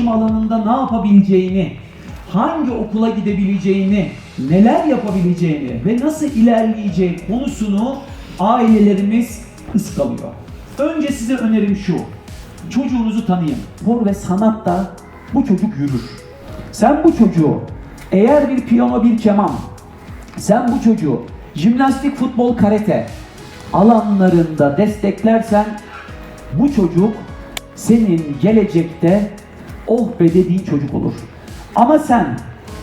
ulaşım alanında ne yapabileceğini, hangi okula gidebileceğini, neler yapabileceğini ve nasıl ilerleyeceği konusunu ailelerimiz ıskalıyor. Önce size önerim şu. Çocuğunuzu tanıyın. Spor ve sanatta bu çocuk yürür. Sen bu çocuğu eğer bir piyano bir keman, sen bu çocuğu jimnastik, futbol, karate alanlarında desteklersen bu çocuk senin gelecekte oh be dediğin çocuk olur. Ama sen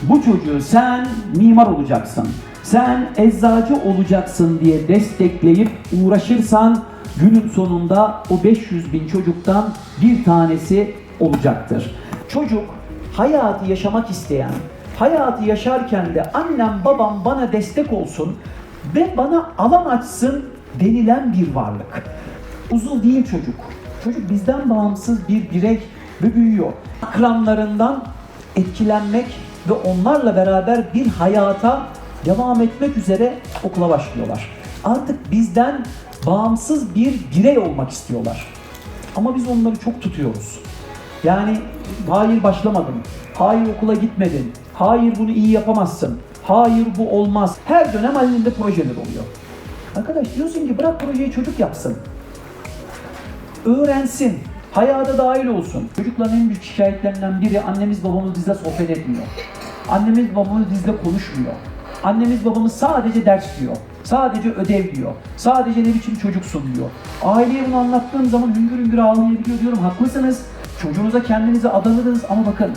bu çocuğu sen mimar olacaksın, sen eczacı olacaksın diye destekleyip uğraşırsan günün sonunda o 500 bin çocuktan bir tanesi olacaktır. Çocuk hayatı yaşamak isteyen, hayatı yaşarken de annem babam bana destek olsun ve bana alan açsın denilen bir varlık. Uzuv değil çocuk. Çocuk bizden bağımsız bir birey ve büyüyor. Akranlarından etkilenmek ve onlarla beraber bir hayata devam etmek üzere okula başlıyorlar. Artık bizden bağımsız bir birey olmak istiyorlar. Ama biz onları çok tutuyoruz. Yani hayır başlamadım, hayır okula gitmedin, hayır bunu iyi yapamazsın, hayır bu olmaz. Her dönem halinde projeler oluyor. Arkadaş diyorsun ki bırak projeyi çocuk yapsın. Öğrensin, hayata dahil olsun. Çocukların en büyük şikayetlerinden biri annemiz babamız bizle sohbet etmiyor. Annemiz babamız bizle konuşmuyor. Annemiz babamız sadece ders diyor. Sadece ödev diyor. Sadece ne biçim çocuksun diyor. Aileye bunu anlattığım zaman hüngür hüngür ağlayabiliyor diyorum. Haklısınız. Çocuğunuza kendinizi adanırdınız ama bakın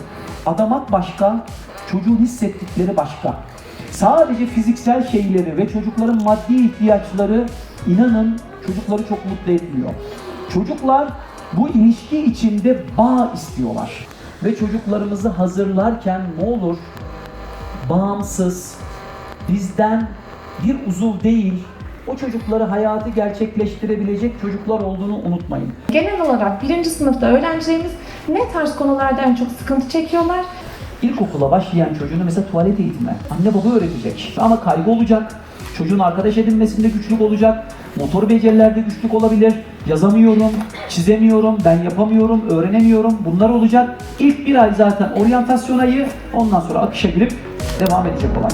adamak başka, çocuğun hissettikleri başka. Sadece fiziksel şeyleri ve çocukların maddi ihtiyaçları inanın çocukları çok mutlu etmiyor. Çocuklar bu ilişki içinde bağ istiyorlar. Ve çocuklarımızı hazırlarken ne olur bağımsız, bizden bir uzuv değil, o çocukları hayatı gerçekleştirebilecek çocuklar olduğunu unutmayın. Genel olarak birinci sınıfta öğrencilerimiz ne tarz konularda en çok sıkıntı çekiyorlar? İlkokula başlayan çocuğunu mesela tuvalet eğitimi anne baba öğretecek. Ama kaygı olacak. Çocuğun arkadaş edinmesinde güçlük olacak. Motor becerilerde güçlük olabilir. Yazamıyorum, çizemiyorum, ben yapamıyorum, öğrenemiyorum. Bunlar olacak. İlk bir ay zaten oryantasyon ayı. Ondan sonra akışa girip devam edecek olay.